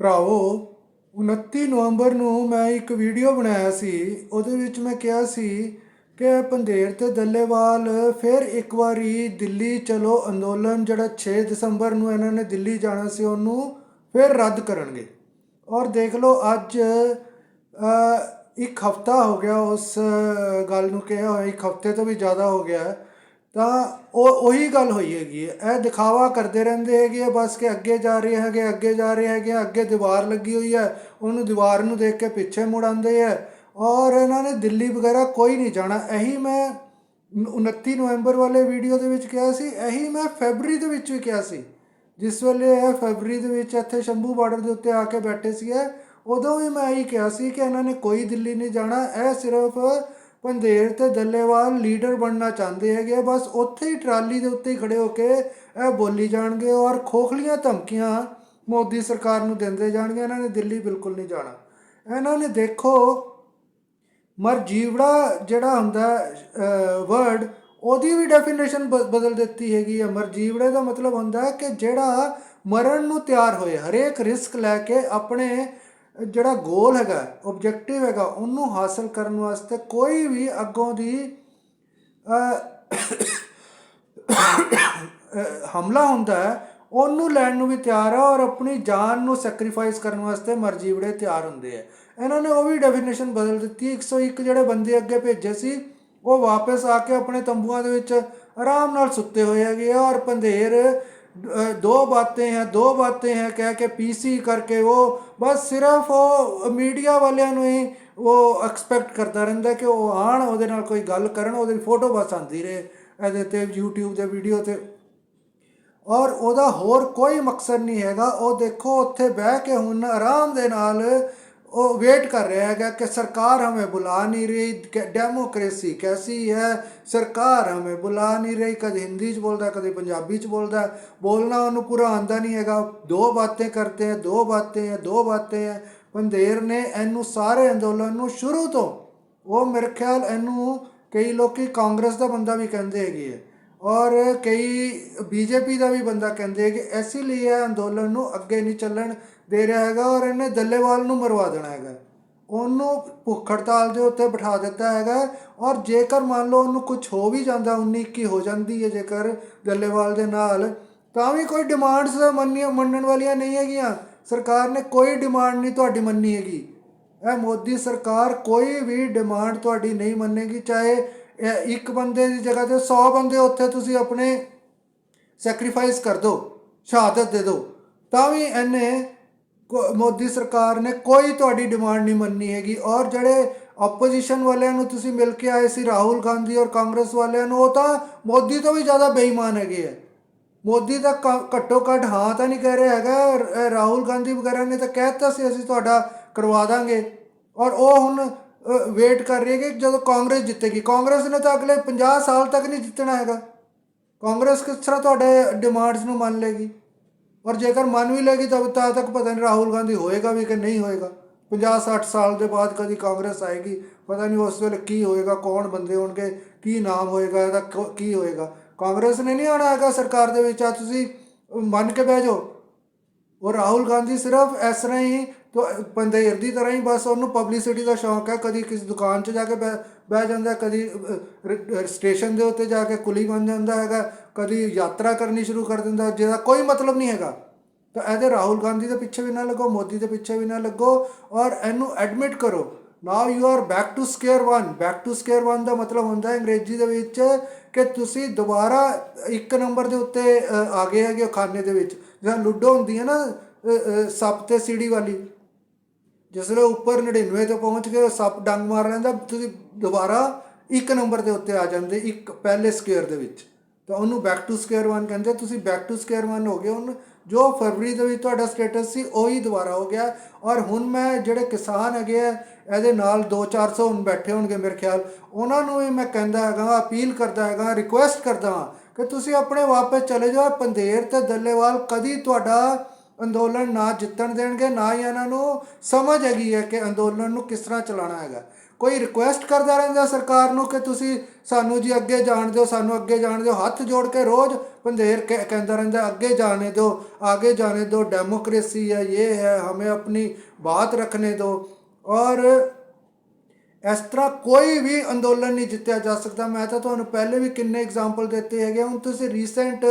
ਭਰਾਵੋ 29 ਨਵੰਬਰ ਨੂੰ ਮੈਂ ਇੱਕ ਵੀਡੀਓ ਬਣਾਇਆ ਸੀ। ਉਹਦੇ ਵਿੱਚ ਮੈਂ ਕਿਹਾ ਸੀ ਕਿ ਪੰਦੇਰ ਤੇ ਦੱਲੇਵਾਲ ਫਿਰ ਇੱਕ ਵਾਰੀ ਦਿੱਲੀ ਚਲੋ ਅੰਦੋਲਨ, ਜਿਹੜਾ 6 ਦਸੰਬਰ ਨੂੰ ਇਹਨਾਂ ਨੇ ਦਿੱਲੀ ਜਾਣਾ ਸੀ, ਉਹਨੂੰ ਫਿਰ ਰੱਦ ਕਰਨਗੇ। ਔਰ ਦੇਖ ਲਓ, ਅੱਜ ਇੱਕ ਹਫਤਾ ਹੋ ਗਿਆ ਉਸ ਗੱਲ ਨੂੰ ਕਿਹਾ ਹੋਇਆ, ਇੱਕ ਹਫ਼ਤੇ ਤੋਂ ਵੀ ਜ਼ਿਆਦਾ ਹੋ ਗਿਆ। ਤਾਂ ਉਹ ਉਹੀ ਗੱਲ ਹੋਈ ਹੈਗੀ ਹੈ। ਇਹ ਦਿਖਾਵਾ ਕਰਦੇ ਰਹਿੰਦੇ ਹੈਗੇ ਆ ਬਸ ਕਿ ਅੱਗੇ ਜਾ ਰਹੇ ਹੈਗੇ, ਅੱਗੇ ਜਾ ਰਹੇ ਹੈਗੇ ਅੱਗੇ ਦੀਵਾਰ ਲੱਗੀ ਹੋਈ ਹੈ, ਉਹਨੂੰ ਦੀਵਾਰ ਨੂੰ ਦੇਖ ਕੇ ਪਿੱਛੇ ਮੁੜ ਆਉਂਦੇ ਆ ਔਰ ਇਹਨਾਂ ਨੇ ਦਿੱਲੀ ਵਗੈਰਾ ਕੋਈ ਨਹੀਂ ਜਾਣਾ। ਇਹੀ ਮੈਂ 29 ਨਵੰਬਰ ਵਾਲੇ ਵੀਡੀਓ ਦੇ ਵਿੱਚ ਕਿਹਾ ਸੀ, ਇਹੀ ਮੈਂ ਫੈਬਰੀ ਦੇ ਵਿੱਚ ਵੀ ਕਿਹਾ ਸੀ। ਜਿਸ ਵੇਲੇ ਇਹ ਫੈਬਰੀ ਦੇ ਵਿੱਚ ਇੱਥੇ ਸ਼ੰਭੂ ਬਾਰਡਰ ਦੇ ਉੱਤੇ ਆ ਕੇ ਬੈਠੇ ਸੀਗੇ, ਉਦੋਂ ਵੀ ਮੈਂ ਇਹੀ ਕਿਹਾ ਸੀ ਕਿ ਇਹਨਾਂ ਨੇ ਕੋਈ ਦਿੱਲੀ ਨਹੀਂ ਜਾਣਾ, ਇਹ ਸਿਰਫ ਪੰਦੇਰ ਤੇ ਦੱਲੇਵਾਲ ਲੀਡਰ ਬਣਨਾ ਚਾਹੁੰਦੇ ਹੈਗੇ ਆ। ਬਸ ਉੱਥੇ ਹੀ ਟਰਾਲੀ ਦੇ ਉੱਤੇ ਹੀ ਖੜੇ ਹੋ ਕੇ ਇਹ ਬੋਲੀ ਜਾਣਗੇ ਔਰ ਖੋਖਲੀਆਂ ਧਮਕੀਆਂ ਮੋਦੀ ਸਰਕਾਰ ਨੂੰ ਦਿੰਦੇ ਜਾਣਗੇ, ਇਹਨਾਂ ਨੇ ਦਿੱਲੀ ਬਿਲਕੁਲ ਨਹੀਂ ਜਾਣਾ ਇਹਨਾਂ ਨੇ ਦੇਖੋ, ਮਰਜੀਵੜਾ ਜਿਹੜਾ ਹੁੰਦਾ ਵਰਡ ਉਹਦੀ ਵੀ ਡੈਫੀਨੇਸ਼ਨ ਬਦਲ ਦਿੱਤੀ ਹੈਗੀ ਹੈ ਮਰਜੀਵੜੇ ਦਾ ਮਤਲਬ ਹੁੰਦਾ ਹੈ ਕਿ ਜਿਹੜਾ ਮਰਨ ਨੂੰ ਤਿਆਰ ਹੋਏ, ਹਰੇਕ ਰਿਸਕ ਲੈ ਕੇ ਆਪਣੇ ਜਿਹੜਾ ਗੋਲ ਹੈਗਾ ਆਬਜੈਕਟਿਵ ਹੈਗਾ, ਉਹਨੂੰ ਹਾਸਲ ਕਰਨ ਵਾਸਤੇ ਕੋਈ ਵੀ ਅੱਗੋਂ ਦੀ ਹਮਲਾ ਹੁੰਦਾ ਹੈ, ਉਹਨੂੰ ਲੈਣ ਨੂੰ ਵੀ ਤਿਆਰ ਹੈ ਔਰ ਆਪਣੀ ਜਾਨ ਨੂੰ ਸੈਕਰੀਫਾਈਸ ਕਰਨ ਵਾਸਤੇ ਮਰਜੀਵੜੇ ਤਿਆਰ ਹੁੰਦੇ ਆ ਇਹਨਾਂ ਨੇ ਉਹ ਵੀ ਡੈਫੀਨੇਸ਼ਨ ਬਦਲ ਦਿੱਤੀ 101 ਜਿਹੜੇ ਬੰਦੇ ਅੱਗੇ ਭੇਜੇ ਸੀ, ਉਹ ਵਾਪਸ ਆ ਕੇ ਆਪਣੇ ਤੰਬੂਆਂ ਦੇ ਵਿੱਚ ਆਰਾਮ ਨਾਲ ਸੁੱਤੇ ਹੋਏ ਹੈਗੇ ਆ ਔਰ ਪੰਧੇਰ दो बातें हैं दो बातें हैं कह के पीसी ਕਰਕੇ ਉਹ ਬਸ ਸਿਰਫ ਉਹ ਮੀਡੀਆ ਵਾਲਿਆਂ ਨੂੰ ਹੀ ਉਹ ਐਕਸਪੈਕਟ ਕਰਦਾ ਰਹਿੰਦਾ ਕਿ ਉਹ ਆਣ ਉਹਦੇ ਨਾਲ ਕੋਈ ਗੱਲ ਕਰਨ, ਉਹਦੀ ਫੋਟੋ ਬਸ ਆਂਦੀ ਰਹੇ, ਇਹਦੇ ਤੇ YouTube ਦੇ ਵੀਡੀਓ ਤੇ। ਔਰ ਉਹਦਾ ਹੋਰ ਕੋਈ ਮਕਸਦ ਨਹੀਂ ਹੈਗਾ, ਉਹ ਦੇਖੋ, ਉੱਥੇ ਬਹਿ ਕੇ ਹੁਣ ਆਰਾਮ ਦੇ ਨਾਲ ਉਹ ਵੇਟ ਕਰ ਰਿਹਾ ਹੈਗਾ ਕਿ ਸਰਕਾਰ सरकार ਬੁਲਾ ਨਹੀਂ ਰਹੀ रही डेमोक्रेसी ਕੈਸੀ ਹੈ? ਸਰਕਾਰ ਹਮੇ ਬੁਲਾ ਨਹੀਂ ਰਹੀ, ਕਦੇ ਹਿੰਦੀ ਚ ਬੋਲਦਾ, ਕਦੇ ਪੰਜਾਬੀ ਚ ਬੋਲਦਾ। ਬੋਲਣਾ ਉਹਨੂੰ ਪੂਰਾ ਆਂਦਾ ਨਹੀਂ ਹੈਗਾ। ਦੋ ਬਾਤਾਂ ਕਰਤੇ ਹੈ ਦੋ ਬਾਤਾਂ ਹੈ ਦੋ ਬਾਤਾਂ ਹੈ ਬੰਦੇਰ ਨੇ ਇਹਨੂੰ ਸਾਰੇ ਅੰਦੋਲਨ ਨੂੰ ਸ਼ੁਰੂ ਤੋਂ, ਉਹ ਮੇਰੇ ਖਿਆਲ ਇਹਨੂੰ ਕਈ ਲੋਕੀ ਕਾਂਗਰਸ ਦਾ ਬੰਦਾ ਵੀ ਕਹਿੰਦੇ ਹੈਗੇ ਹੈ ਔਰ ਕਈ ਬੀਜੇਪੀ ਦਾ ਵੀ ਬੰਦਾ ਕਹਿੰਦੇ ਹੈ ਕਿ ਐਸੀ ਲਈ ਇਹ ਅੰਦੋਲਨ ਨੂੰ ਅੱਗੇ ਨਹੀਂ ਚੱਲਣ ਦੇ ਰਿਹਾ ਹੈਗਾ ਔਰ ਇਹਨੇ ਦੱਲੇਵਾਲ ਨੂੰ ਮਰਵਾ ਦੇਣਾ ਹੈਗਾ। ਉਹਨੂੰ ਭੁੱਖ ਹੜਤਾਲ ਦੇ ਉੱਤੇ ਬਿਠਾ ਦਿੱਤਾ ਹੈਗਾ ਔਰ ਜੇਕਰ ਮੰਨ ਲਓ ਉਹਨੂੰ ਕੁਝ ਹੋ ਵੀ ਜਾਂਦਾ 19 21 ਹੋ ਜਾਂਦੀ ਹੈ ਜੇਕਰ ਦੱਲੇਵਾਲ ਦੇ ਨਾਲ, ਤਾਂ ਵੀ ਕੋਈ ਡਿਮਾਂਡਸ ਮੰਨੀਆਂ, ਮੰਨਣ ਵਾਲੀਆਂ ਨਹੀਂ ਹੈਗੀਆਂ। ਸਰਕਾਰ ਨੇ ਕੋਈ ਡਿਮਾਂਡ ਨਹੀਂ ਤੁਹਾਡੀ ਮੰਨੀ ਹੈਗੀ। ਇਹ ਮੋਦੀ ਸਰਕਾਰ ਕੋਈ ਵੀ ਡਿਮਾਂਡ ਤੁਹਾਡੀ ਨਹੀਂ ਮੰਨੇਗੀ, ਚਾਹੇ ਇਹ ਇੱਕ ਬੰਦੇ ਦੀ ਜਗ੍ਹਾ ਤੇ 100 ਬੰਦੇ ਉੱਥੇ ਤੁਸੀਂ ਆਪਣੇ ਸੈਕਰੀਫਾਈਸ ਕਰ ਦਿਓ ਸ਼ਹਾਦਤ ਦੇ ਦਿਓ ਤਾਂ ਵੀ ਇਹਨੇ ਮੋਦੀ ਸਰਕਾਰ ਨੇ ਕੋਈ ਤੁਹਾਡੀ ਡਿਮਾਂਡ ਨਹੀਂ ਮੰਨੀ ਹੈਗੀ ਔਰ ਜਿਹੜੇ ਆਪੋਜੀਸ਼ਨ ਵਾਲਿਆਂ ਨੂੰ ਤੁਸੀਂ ਮਿਲ ਕੇ ਆਏ ਸੀ, ਰਾਹੁਲ ਗਾਂਧੀ ਔਰ ਕਾਂਗਰਸ ਵਾਲਿਆਂ ਨੂੰ, ਉਹ ਤਾਂ ਮੋਦੀ ਤੋਂ ਵੀ ਜ਼ਿਆਦਾ ਬੇਈਮਾਨ ਹੈਗੇ ਆ। ਮੋਦੀ ਤਾਂ ਕ- ਘੱਟੋ ਘੱਟ ਹਾਂ ਤਾਂ ਨਹੀਂ ਕਹਿ ਰਿਹਾ ਹੈਗਾ, ਰ- ਰਾਹੁਲ ਗਾਂਧੀ ਵਗੈਰਾ ਨੇ ਤਾਂ ਕਹਿ ਦਿੱਤਾ ਸੀ, ਅਸੀਂ ਤੁਹਾਡਾ ਕਰਵਾ ਦਾਂਗੇ। ਔਰ ਉਹ ਹੁਣ ਵੇਟ ਕਰ ਰਹੀ ਹੈ ਕਿ ਜਦੋਂ ਕਾਂਗਰਸ ਜਿੱਤੇਗੀ। ਕਾਂਗਰਸ ਨੇ ਤਾਂ ਅਗਲੇ 50 ਸਾਲ ਤੱਕ ਨਹੀਂ ਜਿੱਤਣਾ ਹੈਗਾ। ਕਾਂਗਰਸ ਕਿਸ ਤਰ੍ਹਾਂ ਤੁਹਾਡੇ ਡਿਮਾਂਡਸ ਨੂੰ ਮੰਨ ਲੇਗੀ ਔਰ ਜੇਕਰ ਮੰਨ ਵੀ ਲੇਗੀ ਤਾਂ ਤਾਂ ਤੱਕ ਪਤਾ ਨਹੀਂ ਰਾਹੁਲ ਗਾਂਧੀ ਹੋਏਗਾ ਵੀ ਕਿ ਨਹੀਂ ਹੋਏਗਾ। 50 60 ਸਾਲ ਦੇ ਬਾਅਦ ਕਦੀ ਕਾਂਗਰਸ ਆਏਗੀ, ਪਤਾ ਨਹੀਂ ਉਸ ਵੇਲੇ ਕੀ ਹੋਏਗਾ, ਕੌਣ ਬੰਦੇ ਹੋਣਗੇ, ਕੀ ਨਾਮ ਹੋਏਗਾ, ਇਹਦਾ ਕ- ਕੀ ਹੋਏਗਾ। ਕਾਂਗਰਸ ਨੇ ਨਹੀਂ ਆਣਾ ਹੈਗਾ ਸਰਕਾਰ ਦੇ ਵਿੱਚ ਆ ਤੁਸੀਂ ਮੰਨ ਕੇ ਬਹਿ ਜਾਓ। ਉਹ ਰਾਹੁਲ ਗਾਂਧੀ ਸਿਰਫ ਇਸ ਤਰ੍ਹਾਂ ਹੀ ਤੋ ਪੰਧੇਰ ਦੀ ਤਰ੍ਹਾਂ ਹੀ ਬਸ ਉਹਨੂੰ ਪਬਲਿਸਿਟੀ ਦਾ ਸ਼ੌਂਕ ਹੈ, ਕਦੀ ਕਿਸੇ ਦੁਕਾਨ 'ਚ ਜਾ ਕੇ ਬਹਿ ਬਹਿ ਜਾਂਦਾ ਕਦੀ ਸਟੇਸ਼ਨ ਦੇ ਉੱਤੇ ਜਾ ਕੇ ਕੁਲੀ ਬਣ ਜਾਂਦਾ ਹੈਗਾ, ਕਦੀ ਯਾਤਰਾ ਕਰਨੀ ਸ਼ੁਰੂ ਕਰ ਦਿੰਦਾ, ਜਿਹਦਾ ਕੋਈ ਮਤਲਬ ਨਹੀਂ ਹੈਗਾ। ਤਾਂ ਇਹਦੇ ਰਾਹੁਲ ਗਾਂਧੀ ਦੇ ਪਿੱਛੇ ਵੀ ਨਾ ਲੱਗੋ, ਮੋਦੀ ਦੇ ਪਿੱਛੇ ਵੀ ਨਾ ਲੱਗੋ, ਔਰ ਇਹਨੂੰ ਐਡਮਿਟ ਕਰੋ। Now you are back to square 1 back to square 1 ਦਾ ਮਤਲਬ ਹੁੰਦਾ ਹੈ ਅੰਗਰੇਜ਼ੀ ਦੇ ਵਿੱਚ ਕਿ ਤੁਸੀਂ ਦੁਬਾਰਾ ਇੱਕ ਨੰਬਰ ਦੇ ਉੱਤੇ ਆ ਗਏ ਹੈਗੇ ਹੋ ਖਾਨੇ ਦੇ ਵਿੱਚ। ਜਿਵੇਂ ਲੁੱਡੋ ਹੁੰਦੀ ਹੈ ਨਾ ਸੱਪ ਤੇ ਸੀੜੀ ਵਾਲੀ। ਜਿਸ ਵੇਲੇ ਉੱਪਰ 99 ਤੇ ਪਹੁੰਚ ਗਏ, ਉਹ ਸੱਪ ਡੰਗ ਮਾਰ ਲੈਂਦਾ, ਤੁਸੀਂ ਦੁਬਾਰਾ ਇੱਕ ਨੰਬਰ ਦੇ ਉੱਤੇ ਆ ਜਾਂਦੇ, ਇੱਕ ਪਹਿਲੇ ਸਕੁਅਰ ਦੇ ਵਿੱਚ। ਤਾਂ ਉਹਨੂੰ ਬੈਕ ਟੂ ਸਕੁਅਰ 1 ਕਹਿੰਦੇ, ਤੁਸੀਂ ਬੈਕ ਟੂ ਸਕੁਅਰ 1 ਹੋ ਗਏ ਹੁਣ ਜੋ ਫਰਵਰੀ ਦੇ ਵਿੱਚ ਤੁਹਾਡਾ ਸਟੇਟਸ ਸੀ, ਉਹੀ ਦੁਬਾਰਾ ਹੋ ਗਿਆ। ਔਰ ਹੁਣ ਮੈਂ ਜਿਹੜੇ ਕਿਸਾਨ ਹੈਗੇ ਆ, ਇਹਦੇ ਨਾਲ 2-400 ਹੁਣ ਬੈਠੇ ਹੋਣਗੇ ਮੇਰੇ ਖਿਆਲ, ਉਹਨਾਂ ਨੂੰ ਵੀ ਮੈਂ ਕਹਿੰਦਾ ਹੈਗਾ, ਅਪੀਲ ਕਰਦਾ ਹੈਗਾ ਰਿਕੁਐਸਟ ਕਰਦਾ ਹਾਂ ਕਿ ਤੁਸੀਂ ਆਪਣੇ ਵਾਪਸ ਚਲੇ ਜਾਓ ਪੰਧੇਰ ਤੇ ਦੱਲੇਵਾਲ ਕਦੀ ਤੁਹਾਡਾ ਅੰਦੋਲਨ ਨਾ ਜਿੱਤਣ ਦੇਣਗੇ, ਨਾ ਹੀ ਇਹਨਾਂ ਨੂੰ ਸਮਝ ਹੈਗੀ ਹੈ ਕਿ ਅੰਦੋਲਨ ਨੂੰ ਕਿਸ ਤਰ੍ਹਾਂ ਚਲਾਉਣਾ ਹੈਗਾ। ਕੋਈ ਰਿਕੁਐਸਟ ਕਰਦਾ ਰਹਿੰਦਾ ਸਰਕਾਰ ਨੂੰ ਕਿ ਤੁਸੀਂ ਸਾਨੂੰ ਜੀ ਅੱਗੇ ਜਾਣ ਦਿਓ, ਸਾਨੂੰ ਅੱਗੇ ਜਾਣ ਦਿਓ, ਹੱਥ ਜੋੜ ਕੇ ਰੋਜ਼ ਪੰਧੇਰ ਕਹਿੰਦਾ ਰਹਿੰਦਾ, ਅੱਗੇ ਜਾਣੇ ਦਿਓ ਅੱਗੇ ਜਾਣੇ ਦਿਓ ਡੈਮੋਕ੍ਰੇਸੀ ਹੈ, ਇਹ ਹੈ, ਹਮੇ ਆਪਣੀ ਬਾਤ ਰੱਖਣੇ ਦਿਓ। ਔਰ ਇਸ ਤਰ੍ਹਾਂ ਕੋਈ ਵੀ ਅੰਦੋਲਨ ਨਹੀਂ ਜਿੱਤਿਆ ਜਾ ਸਕਦਾ। ਮੈਂ ਤਾਂ ਤੁਹਾਨੂੰ ਪਹਿਲੇ ਵੀ ਕਿੰਨੇ ਐਗਜ਼ਾਮਪਲ ਦਿੱਤੇ ਹੈਗੇ ਹੁਣ ਤੁਸੀਂ ਰੀਸੈਂਟ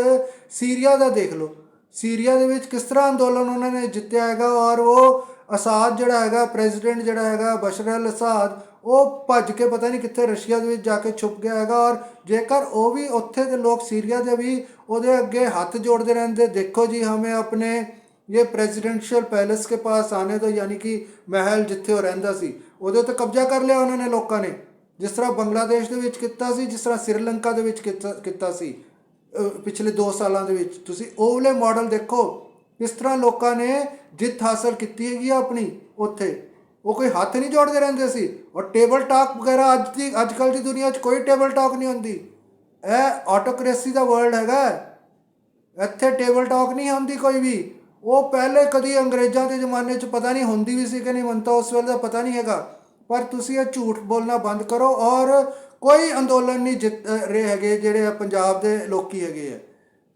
ਸੀਰੀਆ ਦਾ ਦੇਖ ਲਓ। ਸੀਰੀਆ ਦੇ ਵਿੱਚ ਕਿਸ ਤਰ੍ਹਾਂ ਅੰਦੋਲਨ ਉਹਨਾਂ ਨੇ ਜਿੱਤਿਆ ਹੈਗਾ ਔਰ ਉਹ ਅਸਾਦ ਜਿਹੜਾ ਹੈਗਾ, ਪ੍ਰੈਜ਼ੀਡੈਂਟ ਜਿਹੜਾ ਹੈਗਾ, ਬਸ਼ਰ ਅਲ ਅਸਾਦ, ਉਹ ਭੱਜ ਕੇ ਪਤਾ ਨਹੀਂ ਕਿੱਥੇ ਰਸ਼ੀਆ ਦੇ ਵਿੱਚ ਜਾ ਕੇ ਛੁਪ ਗਿਆ ਹੈਗਾ ਔਰ ਜੇਕਰ ਉਹ ਵੀ ਉੱਥੇ ਦੇ ਲੋਕ ਸੀਰੀਆ ਦੇ ਵੀ ਉਹਦੇ ਅੱਗੇ ਹੱਥ ਜੋੜਦੇ ਰਹਿੰਦੇ, ਦੇਖੋ ਜੀ ਹਮੇ ਆਪਣੇ ਇਹ ਪ੍ਰੈਜ਼ੀਡੈਂਸ਼ੀਅਲ ਪੈਲੇਸ ਕੇ ਪਾਸ ਆਨੇ ਤੋਂ ਯਾਨੀ ਕਿ ਮਹਿਲ ਜਿੱਥੇ ਉਹ ਰਹਿੰਦਾ ਸੀ, ਉਹਦੇ ਉੱਤੇ ਕਬਜ਼ਾ ਕਰ ਲਿਆ ਉਹਨਾਂ ਨੇ ਲੋਕਾਂ ਨੇ, ਜਿਸ ਤਰ੍ਹਾਂ ਬੰਗਲਾਦੇਸ਼ ਦੇ ਵਿੱਚ ਕੀਤਾ ਸੀ, ਜਿਸ ਤਰ੍ਹਾਂ ਸ੍ਰੀਲੰਕਾ ਦੇ ਵਿੱਚ ਕੀਤਾ ਸੀ। ਪਿਛਲੇ 2 ਸਾਲਾਂ ਦੇ ਵਿੱਚ। ਤੁਸੀਂ ਉਹ ਵਾਲੇ ਮਾਡਲ ਦੇਖੋ, ਕਿਸ ਤਰ੍ਹਾਂ ਲੋਕਾਂ ਨੇ ਜਿੱਤ ਹਾਸਲ ਕੀਤੀ ਹੈਗੀ ਆ ਆਪਣੀ ਉੱਥੇ। ਉਹ ਕੋਈ ਹੱਥ ਨਹੀਂ ਜੋੜਦੇ ਰਹਿੰਦੇ ਸੀ। ਔਰ ਟੇਬਲ ਟਾਕ ਵਗੈਰਾ ਅੱਜ ਦੀ ਅੱਜ ਕੱਲ੍ਹ ਦੀ ਦੁਨੀਆ 'ਚ ਕੋਈ ਟੇਬਲ ਟਾਕ ਨਹੀਂ ਹੁੰਦੀ। ਇਹ ਆਟੋਕ੍ਰੇਸੀ ਦਾ ਵਰਲਡ ਹੈਗਾ। ਇੱਥੇ ਟੇਬਲ ਟਾਕ ਨਹੀਂ ਹੁੰਦੀ ਕੋਈ ਵੀ। ਉਹ ਪਹਿਲੇ ਕਦੀ ਅੰਗਰੇਜ਼ਾਂ ਦੇ ਜ਼ਮਾਨੇ 'ਚ ਪਤਾ ਨਹੀਂ ਹੁੰਦੀ ਵੀ ਸੀ ਕਿ ਨਹੀਂ। ਮੰਨਤਾ ਉਸ ਵੇਲੇ ਦਾ ਪਤਾ ਨਹੀਂ ਹੈਗਾ। ਪਰ ਤੁਸੀਂ ਇਹ ਝੂਠ ਬੋਲਣਾ ਬੰਦ ਕਰੋ ਔਰ ਕੋਈ ਅੰਦੋਲਨ ਨਹੀਂ ਜਿੱਤ ਰਹੇ ਹੈਗੇ ਜਿਹੜੇ ਆ ਪੰਜਾਬ ਦੇ ਲੋਕੀ ਹੈਗੇ ਆ।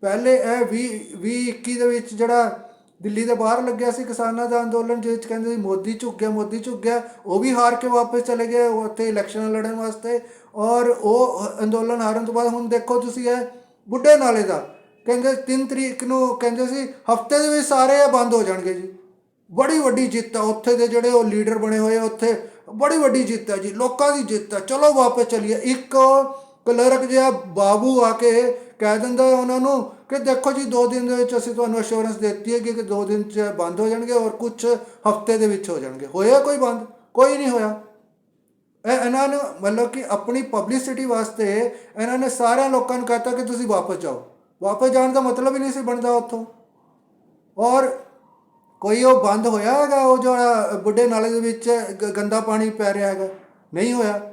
ਪਹਿਲੇ ਇਹ 20 20 21 ਦੇ ਵਿੱਚ ਜਿਹੜਾ ਦਿੱਲੀ ਦੇ ਬਾਹਰ ਲੱਗਿਆ ਸੀ ਕਿਸਾਨਾਂ ਦਾ ਅੰਦੋਲਨ, ਜਿਹਦੇ ਵਿੱਚ ਕਹਿੰਦੇ ਸੀ ਮੋਦੀ ਝੁੱਕ ਗਿਆ, ਮੋਦੀ ਝੁੱਕ ਗਿਆ, ਉਹ ਵੀ ਹਾਰ ਕੇ ਵਾਪਸ ਚਲੇ ਗਏ ਉੱਥੇ ਇਲੈਕਸ਼ਨਾਂ ਲੜਨ ਵਾਸਤੇ। ਔਰ ਉਹ ਅੰਦੋਲਨ ਹਾਰਨ ਤੋਂ ਬਾਅਦ ਹੁਣ ਦੇਖੋ ਤੁਸੀਂ ਇਹ ਬੁੱਢੇ ਨਾਲੇ ਦਾ, ਕਹਿੰਦੇ 3 ਤਰੀਕ ਨੂੰ ਕਹਿੰਦੇ ਸੀ ਹਫ਼ਤੇ ਦੇ ਵਿੱਚ ਸਾਰੇ ਇਹ ਬੰਦ ਹੋ ਜਾਣਗੇ ਜੀ। ਬੜੀ ਵੱਡੀ ਜਿੱਤ ਆ। ਉੱਥੇ ਦੇ ਜਿਹੜੇ ਉਹ ਲੀਡਰ ਬਣੇ ਹੋਏ ਆ, ਉੱਥੇ ਬੜੀ ਵੱਡੀ ਜਿੱਤ ਆ ਜੀ। ਲੋਕਾਂ ਦੀ ਜਿੱਤ ਆ। ਚਲੋ ਵਾਪਸ ਚਲੀਏ। ਇੱਕ ਕਲਰਕ ਜਿਹਾ ਬਾਬੂ ਆ ਕੇ ਕਹਿ ਦਿੰਦਾ ਉਹਨਾਂ ਨੂੰ ਕਿ ਦੇਖੋ ਜੀ 2 ਦਿਨ ਦੇ ਵਿੱਚ ਅਸੀਂ ਤੁਹਾਨੂੰ ਅਸ਼ੋਰੈਂਸ ਦਿੱਤੀ ਹੈ ਕਿ 2 ਦਿਨ ਚ ਬੰਦ ਹੋ ਜਾਣਗੇ ਔਰ ਕੁਝ ਹਫ਼ਤੇ ਦੇ ਵਿੱਚ ਹੋ ਜਾਣਗੇ। ਹੋਇਆ ਕੋਈ ਬੰਦ? ਕੋਈ ਨਹੀਂ ਹੋਇਆ। ਇਹ ਇਹਨਾਂ ਨੂੰ ਮਤਲਬ ਕਿ ਆਪਣੀ ਪਬਲਿਸਿਟੀ ਵਾਸਤੇ ਇਹਨਾਂ ਨੇ ਸਾਰਿਆਂ ਲੋਕਾਂ ਨੂੰ ਕਹਤਾ ਕਿ ਤੁਸੀਂ ਵਾਪਸ ਜਾਓ। ਵਾਪਸ ਜਾਣ ਦਾ ਮਤਲਬ ਹੀ ਨਹੀਂ ਸੀ ਬਣਦਾ ਉੱਥੋਂ। ਔਰ ਕੋਈ ਉਹ ਬੰਦ ਹੋਇਆ ਹੈਗਾ, ਉਹ ਜਿਹੜਾ ਬੁੱਢੇ ਨਾਲੇ ਦੇ ਵਿੱਚ ਗ- ਗੰਦਾ ਪਾਣੀ ਪੈ ਰਿਹਾ ਹੈਗਾ? ਨਹੀਂ ਹੋਇਆ।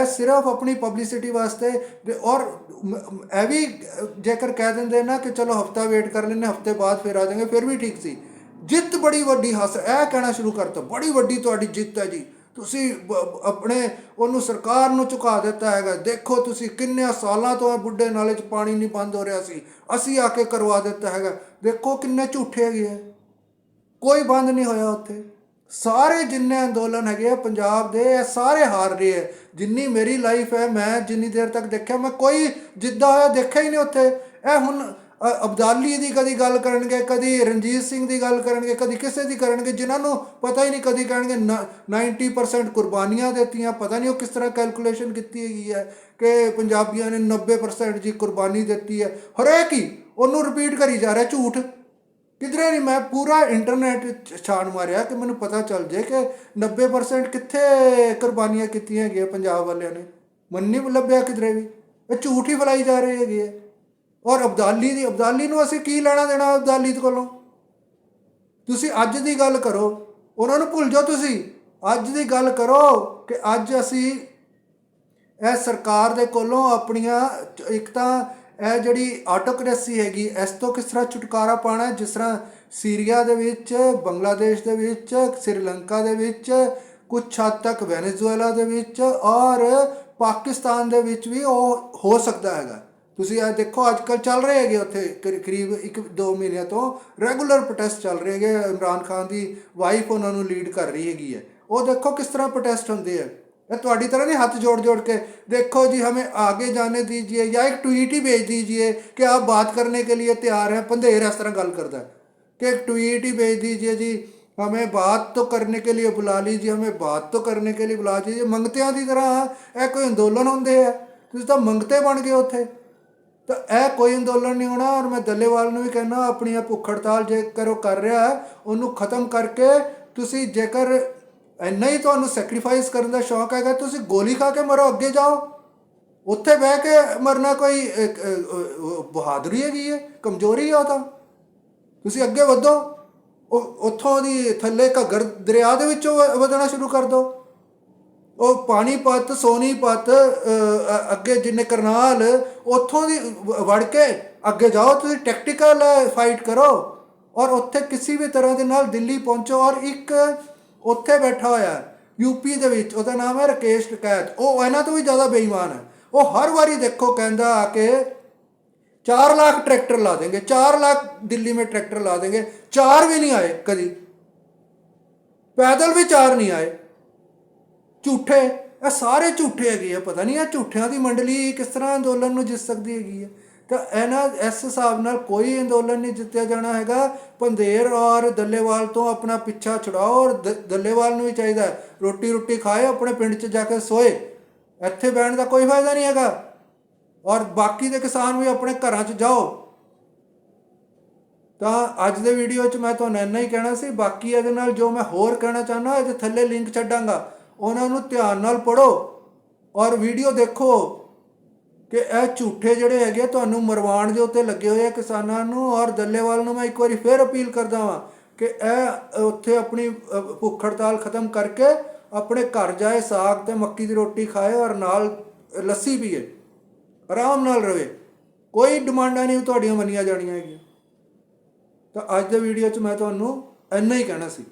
ਇਹ ਸਿਰਫ ਆਪਣੀ ਪਬਲਿਸਿਟੀ ਵਾਸਤੇ ਤੇ ਔਰ ਮ- ਮ- ਇਹ ਵੀ, ਜੇਕਰ ਕਹਿ ਦਿੰਦੇ ਨਾ ਕਿ ਚਲੋ ਹਫਤਾ ਵੇਟ ਕਰ ਲੈਂਦੇ, ਹਫ਼ਤੇ ਬਾਅਦ ਫਿਰ ਆ ਜਾਵਾਂਗੇ ਫਿਰ ਵੀ ਠੀਕ ਸੀ। ਜਿੱਤ ਬੜੀ ਵੱਡੀ ਹਾਸਲ ਇਹ ਕਹਿਣਾ ਸ਼ੁਰੂ ਕਰਤਾ, ਬੜੀ ਵੱਡੀ ਤੁਹਾਡੀ ਜਿੱਤ ਹੈ ਜੀ। ਤੁਸੀਂ ਬ- ਬ- ਆਪਣੇ ਉਹਨੂੰ ਸਰਕਾਰ ਨੂੰ ਝੁਕਾ ਦਿੱਤਾ ਹੈਗਾ। ਦੇਖੋ ਤੁਸੀਂ ਕਿੰਨੇ ਸਾਲਾਂ ਤੋਂ ਇਹ ਬੁੱਢੇ ਨਾਲੇ 'ਚ ਪਾਣੀ ਨਹੀਂ ਬੰਦ ਹੋ ਰਿਹਾ ਸੀ। ਅਸੀਂ ਆ ਕੇ ਕਰਵਾ ਦਿੱਤਾ ਹੈਗਾ। ਦੇਖੋ ਕਿੰਨੇ ਝੂਠੇ ਹੈਗੇ ਹੈ ਕੋਈ ਬੰਦ ਨਹੀਂ ਹੋਇਆ ਉੱਥੇ। ਸਾਰੇ ਜਿੰਨੇ ਅੰਦੋਲਨ ਹੈਗੇ ਆ ਪੰਜਾਬ ਦੇ, ਇਹ ਸਾਰੇ ਹਾਰ ਰਹੇ ਆ। ਜਿੰਨੀ ਮੇਰੀ ਲਾਈਫ ਹੈ, ਮੈਂ ਜਿੰਨੀ ਦੇਰ ਤੱਕ ਦੇਖਿਆ, ਮੈਂ ਕੋਈ ਜਿੱਦਾਂ ਹੋਇਆ ਦੇਖਿਆ ਹੀ ਨਹੀਂ ਉੱਥੇ। ਇਹ ਹੁਣ ਅਬਦਾਲੀ ਦੀ ਕਦੀ ਗੱਲ ਕਰਨਗੇ, ਕਦੀ ਰਣਜੀਤ ਸਿੰਘ ਦੀ ਗੱਲ ਕਰਨਗੇ, ਕਦੀ ਕਿਸੇ ਦੀ ਕਰਨਗੇ, ਜਿਨ੍ਹਾਂ ਨੂੰ ਪਤਾ ਹੀ ਨਹੀਂ, ਕਦੀ ਕਹਿਣਗੇ ਨ- 90% ਕੁਰਬਾਨੀਆਂ ਦਿੱਤੀਆਂ, ਪਤਾ ਨਹੀਂ ਉਹ ਕਿਸ ਤਰ੍ਹਾਂ ਕੈਲਕੂਲੇਸ਼ਨ ਕੀਤੀ ਹੈਗੀ ਹੈ ਕਿ ਪੰਜਾਬੀਆਂ ਨੇ 90% ਜੀ ਕੁਰਬਾਨੀ ਦਿੱਤੀ ਹੈ। ਹਰੇਕ ਹੀ ਉਹਨੂੰ ਰਿਪੀਟ ਕਰੀ ਜਾ ਰਿਹਾ ਝੂਠ। ਕਿਧਰੇ ਨਹੀਂ, ਮੈਂ ਪੂਰਾ ਇੰਟਰਨੈਟ ਛਾਣ ਮਾਰਿਆ ਕਿ ਮੈਨੂੰ ਪਤਾ ਚੱਲ ਜੇ ਕਿ 90% ਕਿੱਥੇ ਕੁਰਬਾਨੀਆਂ ਕੀਤੀਆਂ ਹੈਗੀਆਂ ਪੰਜਾਬ ਵਾਲਿਆਂ ਨੇ। ਮਨ ਨਹੀਂ ਲੱਭਿਆ ਕਿਧਰੇ ਵੀ। ਇਹ ਝੂਠ ਹੀ ਫਲਾਈ ਜਾ ਰਹੀ ਹੈਗੀ ਹੈ ਔਰ ਅਬਦਾਲੀ ਦੀ, ਅਬਦਾਲੀ ਨੂੰ ਅਸੀਂ ਕੀ ਲੈਣਾ ਦੇਣਾ ਅਬਦਾਲੀ ਦੇ ਕੋਲੋਂ? ਤੁਸੀਂ ਅੱਜ ਦੀ ਗੱਲ ਕਰੋ। ਉਹਨਾਂ ਨੂੰ ਭੁੱਲ ਜਾਓ ਤੁਸੀਂ। ਅੱਜ ਦੀ ਗੱਲ ਕਰੋ ਕਿ ਅੱਜ ਅਸੀਂ ਇਹ ਸਰਕਾਰ ਦੇ ਕੋਲੋਂ ਆਪਣੀਆਂ ਇੱਕ ਤਾਂ ਇਹ ਜਿਹੜੀ ਆਟੋਕ੍ਰੇਸੀ ਹੈਗੀ, ਇਸ ਤੋਂ ਕਿਸ ਤਰ੍ਹਾਂ ਛੁਟਕਾਰਾ ਪਾਣਾ ਜਿਸ ਤਰ੍ਹਾਂ ਸੀਰੀਆ ਦੇ ਵਿੱਚ, ਬੰਗਲਾਦੇਸ਼ ਦੇ ਵਿੱਚ, ਸ੍ਰੀਲੰਕਾ ਦੇ ਵਿੱਚ ਕੁਝ ਹੱਦ ਤੱਕ ਵੈਨੇਜ਼ੁਏਲਾ ਦੇ ਵਿੱਚ ਔਰ ਪਾਕਿਸਤਾਨ ਦੇ ਵਿੱਚ ਵੀ ਉਹ ਹੋ ਸਕਦਾ ਹੈਗਾ। ਤੁਸੀਂ ਇਹ ਦੇਖੋ ਅੱਜ ਕੱਲ੍ਹ ਚੱਲ ਰਹੇ ਹੈਗੇ ਉੱਥੇ, ਕਰੀ- ਕਰੀਬ 1-2 ਮਹੀਨਿਆਂ ਤੋਂ ਰੈਗੂਲਰ ਪ੍ਰੋਟੈਸਟ ਚੱਲ ਰਹੇ ਹੈਗੇ। ਇਮਰਾਨ ਖਾਨ ਦੀ ਵਾਈਫ ਉਹਨਾਂ ਨੂੰ ਲੀਡ ਕਰ ਰਹੀ ਹੈਗੀ ਹੈ। ਉਹ ਦੇਖੋ ਕਿਸ ਤਰ੍ਹਾਂ ਪ੍ਰੋਟੈਸਟ ਹੁੰਦੇ ਆ। ਇਹ ਤੁਹਾਡੀ ਤਰ੍ਹਾਂ ਨਹੀਂ ਹੱਥ जोड़ जोड़ के देखो जी हमें आगे जाने दीजिए या एक ट्वीट ही भेज दीजिए कि आप बात करने के लिए तैयार हैं पंधेर इस तरह गल करता है कि एक ट्वीट ही भेज दीजिए जी हमें बात तो करने के लिए बुला लीजिए हमें बात तो करने के लिए बुला लीजिए ਮੰਗਤਿਆਂ ਦੀ ਤਰ੍ਹਾਂ ਇਹ ਕੋਈ ਅੰਦੋਲਨ ਹੁੰਦੇ ਆ ਤੁਸੀਂ ਤਾਂ ਮੰਗਤੇ ਬਣ ਗਏ ਉੱਥੇ ਤਾਂ ਇਹ ਕੋਈ ਅੰਦੋਲਨ ਨਹੀਂ ਹੋਣਾ ਔਰ ਮੈਂ ਦੱਲੇਵਾਲ ਨੂੰ ਵੀ ਕਹਿਣਾ ਆਪਣੀ ਇਹ ਭੁੱਖ ਹੜਤਾਲ ਜੇਕਰ ਉਹ ਕਰ ਰਿਹਾ ਹੈ ਉਹਨੂੰ ਖਤਮ ਕਰਕੇ ਤੁਸੀਂ ਜੇਕਰ ਇੰਨਾ ਹੀ ਤੁਹਾਨੂੰ ਸੈਕਰੀਫਾਈਸ ਕਰਨ ਦਾ ਸ਼ੌਕ ਹੈਗਾ, ਤੁਸੀਂ ਗੋਲੀ ਖਾ ਕੇ ਮਰੋ, ਅੱਗੇ ਜਾਓ। ਉੱਥੇ ਬਹਿ ਕੇ ਮਰਨਾ ਕੋਈ ਬਹਾਦਰੀ ਹੈਗੀ ਹੈ, ਕਮਜ਼ੋਰੀ ਆ ਉਹ ਤਾਂ। ਤੁਸੀਂ ਅੱਗੇ ਵਧੋ ਉੱਥੋਂ ਦੀ ਥੱਲੇ ਘੱਗਰ ਦਰਿਆ ਦੇ ਵਿੱਚੋਂ ਵ- ਵਧਣਾ ਸ਼ੁਰੂ ਕਰ ਦਿਓ ਉਹ ਪਾਣੀਪਤ ਸੋਨੀਪਤ ਅੱਗੇ ਜਿੰਨੇ ਕਰਨਾਲ, ਉੱਥੋਂ ਦੀ ਵ- ਵੜ ਕੇ ਅੱਗੇ ਜਾਓ, ਤੁਸੀਂ ਟੈਕਟੀਕਲ ਫਾਈਟ ਕਰੋ। ਔਰ ਉੱਥੇ ਕਿਸੇ ਵੀ ਤਰ੍ਹਾਂ ਦੇ ਨਾਲ ਦਿੱਲੀ ਪਹੁੰਚੋ ਔਰ ਇੱਕ ਉੱਥੇ ਬੈਠਾ ਹੋਇਆ ਯੂਪੀ ਦੇ ਵਿੱਚ, ਉਹਦਾ ਨਾਮ ਹੈ ਰਕੇਸ਼ ਟਕੈਤ ਉਹ ਇਹਨਾਂ ਤੋਂ ਵੀ ਜ਼ਿਆਦਾ ਬੇਈਮਾਨ ਹੈ। ਉਹ ਹਰ ਵਾਰੀ ਦੇਖੋ ਕਹਿੰਦਾ ਆ ਕੇ 4 ਲੱਖ ਟਰੈਕਟਰ ਲਾ ਦੇਗੇ 4 ਲੱਖ ਦਿੱਲੀ ਮੇ ਟਰੈਕਟਰ ਲਾ ਦੇਗੇ 4 ਵੀ ਨਹੀਂ ਆਏ ਕਦੀ। ਪੈਦਲ ਵੀ 4 ਨਹੀਂ ਆਏ। ਝੂਠੇ, ਇਹ ਸਾਰੇ ਝੂਠੇ ਹੈਗੇ ਆ, ਪਤਾ ਨਹੀਂ ਆ ਝੂਠਿਆਂ ਦੀ ਮੰਡਲੀ ਕਿਸ ਤਰ੍ਹਾਂ ਅੰਦੋਲਨ ਨੂੰ ਜਿੱਤ ਸਕਦੀ ਹੈਗੀ ਹੈ ਤਾਂ ਇਹਨਾਂ ਇਸ ਹਿਸਾਬ ਨਾਲ ਕੋਈ ਅੰਦੋਲਨ ਨਹੀਂ ਜਿੱਤਿਆ ਜਾਣਾ ਹੈਗਾ। ਪੰਧੇਰ ਔਰ ਦੱਲੇਵਾਲ ਤੋਂ ਆਪਣਾ ਪਿੱਛਾ ਛੁਡਾਓ ਔਰ ਦ- ਦੱਲੇਵਾਲ ਨੂੰ ਵੀ ਚਾਹੀਦਾ ਰੋਟੀ ਰੋਟੀ ਖਾਏ, ਆਪਣੇ ਪਿੰਡ 'ਚ ਜਾ ਕੇ ਸੋਏ। ਇੱਥੇ ਬਹਿਣ ਦਾ ਕੋਈ ਫਾਇਦਾ ਨਹੀਂ ਹੈਗਾ। ਔਰ ਬਾਕੀ ਦੇ ਕਿਸਾਨ ਵੀ ਆਪਣੇ ਘਰਾਂ 'ਚ ਜਾਓ। ਤਾਂ ਅੱਜ ਦੇ ਵੀਡੀਓ 'ਚ ਮੈਂ ਤੁਹਾਨੂੰ ਇੰਨਾ ਹੀ ਕਹਿਣਾ ਸੀ। ਬਾਕੀ ਇਹਦੇ ਨਾਲ ਜੋ ਮੈਂ ਹੋਰ ਕਹਿਣਾ ਚਾਹੁੰਦਾ, ਇਹਦੇ ਥੱਲੇ ਲਿੰਕ ਛੱਡਾਂਗਾ। ਉਹਨਾਂ ਨੂੰ ਧਿਆਨ ਨਾਲ ਪੜੋ ਔਰ ਵੀਡੀਓ ਦੇਖੋ। ਕਿ ਇਹ ਝੂਠੇ ਜਿਹੜੇ ਹੈਗੇ ਤੁਹਾਨੂੰ ਮਰਵਾਉਣ ਦੇ ਉੱਤੇ ਲੱਗੇ ਹੋਏ ਆ ਕਿਸਾਨਾਂ ਨੂੰ ਔਰ ਦੱਲੇਵਾਲ ਨੂੰ ਮੈਂ ਇੱਕ ਵਾਰੀ ਫੇਰ ਅਪੀਲ ਕਰਦਾ ਵਾਂ ਕਿ ਇਹ ਉੱਥੇ ਆਪਣੀ ਭੁੱਖ ਹੜਤਾਲ ਖਤਮ ਕਰਕੇ ਆਪਣੇ ਘਰ ਜਾਏ, ਸਾਗ ਤੇ ਮੱਕੀ ਦੀ ਰੋਟੀ ਖਾਏ ਔਰ ਨਾਲ ਲੱਸੀ ਪੀਏ। ਆਰਾਮ ਨਾਲ ਰਵੇ। ਕੋਈ ਡਿਮਾਂਡਾਂ ਨਹੀਂ ਤੁਹਾਡੀਆਂ ਮੰਨੀਆਂ ਜਾਣੀਆਂ ਹੈਗੀਆਂ। ਤਾਂ ਅੱਜ ਦੇ ਵੀਡੀਓ 'ਚ ਮੈਂ ਤੁਹਾਨੂੰ ਇੰਨਾ ਹੀ ਕਹਿਣਾ ਸੀ।